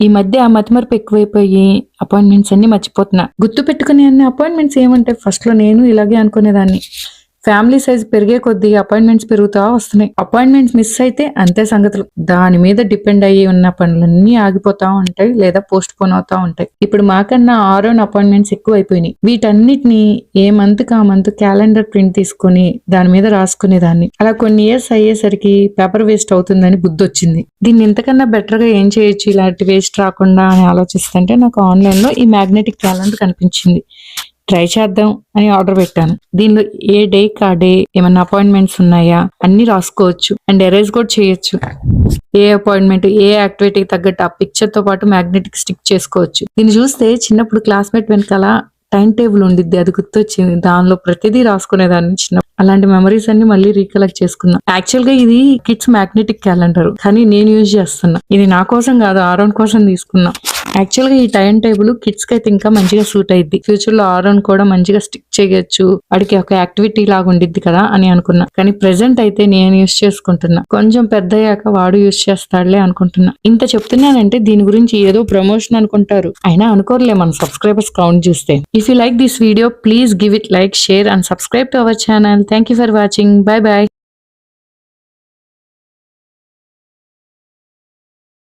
ఈ మధ్య ఆ మతిమరుపు ఎక్కువైపోయి అపాయింట్మెంట్స్ అన్ని మర్చిపోతున్నా. గుర్తు పెట్టుకునే అన్ని అపాయింట్మెంట్స్ ఏమంటే ఫస్ట్లో నేను ఇలాగే అనుకునేదాన్ని. ఫ్యామిలీ సైజ్ పెరిగే కొద్దీ అపాయింట్మెంట్స్ పెరుగుతా వస్తున్నాయి. అపాయింట్మెంట్స్ మిస్ అయితే అంతే సంగతులు. దాని మీద డిపెండ్ అయ్యి ఉన్న పనులన్నీ ఆగిపోతా ఉంటాయి లేదా పోస్ట్ పోన్ అవుతా ఉంటాయి. ఇప్పుడు మాకన్నా ఆరోన్ అపాయింట్మెంట్స్ ఎక్కువ అయిపోయినాయి వీటన్నిటిని ఏ మంత్ కా మంత్ క్యాలెండర్ ప్రింట్ తీసుకొని దాని మీద రాసుకునేదాన్ని. అలా కొన్ని ఇయర్స్ అయ్యేసరికి పేపర్ వేస్ట్ అవుతుందని బుద్ధి వచ్చింది దీన్ని ఇంతకన్నా బెటర్గా ఏం చేయొచ్చు? ఇలాంటి వేస్ట్ రాకుండా అని ఆలోచిస్తుంటే నాకు ఆన్లైన్లో ఈ మ్యాగ్నెటిక్ క్యాలెండర్ కనిపించింది. ట్రై చేద్దాం అని ఆర్డర్ పెట్టాను. దీనిలో ఏ డే కా డే ఏమైనా అపాయింట్మెంట్స్ ఉన్నాయా? అన్ని రాసుకోవచ్చు. అండ్ ఎరేజ్ కూడా చేయొచ్చు. ఏ అపాయింట్మెంట్ ఏ యాక్టివిటీ తగ్గట్టు ఆ పిక్చర్తో పాటు మ్యాగ్నెటిక్ స్టిక్ చేసుకోవచ్చు. దీన్ని చూస్తే చిన్నప్పుడు క్లాస్మేట్ వెనకాల టైం టేబుల్ ఉండిద్ది. అది గుర్తొచ్చింది. దానిలో ప్రతిదీ రాసుకునేదాన్ని చిన్న అలాంటి మెమరీస్ అన్ని మళ్ళీ రీకలెక్ట్ చేసుకున్నా. యాక్చువల్గా ఇది కిడ్స్ మ్యాగ్నెటిక్ క్యాలెండర్ కానీ నేను యూజ్ చేస్తున్నా. ఇది నా కోసం కాదు ఆరోన్ కోసం తీసుకున్నా. యాక్చువల్గా ఈ టైం టేబుల్ కిడ్స్కి అయితే ఇంకా మంచిగా సూట్ అయింది ఫ్యూచర్లో ఆరోన్ కూడా మంచిగా స్టిక్ చేయొచ్చు. వాడికి ఒక యాక్టివిటీ లాగా ఉండిద్ది కదా అని అనుకున్నా. కానీ ప్రెసెంట్ అయితే నేను యూస్ చేసుకుంటున్నా. కొంచెం పెద్ద అయ్యాక వాడు యూస్ చేస్తాడులే అనుకుంటున్నా. ఇంత చెప్తున్నానంటే దీని గురించి ఏదో ప్రమోషన్ అనుకుంటారు. అయినా అనుకోరులే మన సబ్స్క్రైబర్స్ కౌంట్ చూస్తే. If you like this video please give it like share and subscribe to our channel thank you for watching bye bye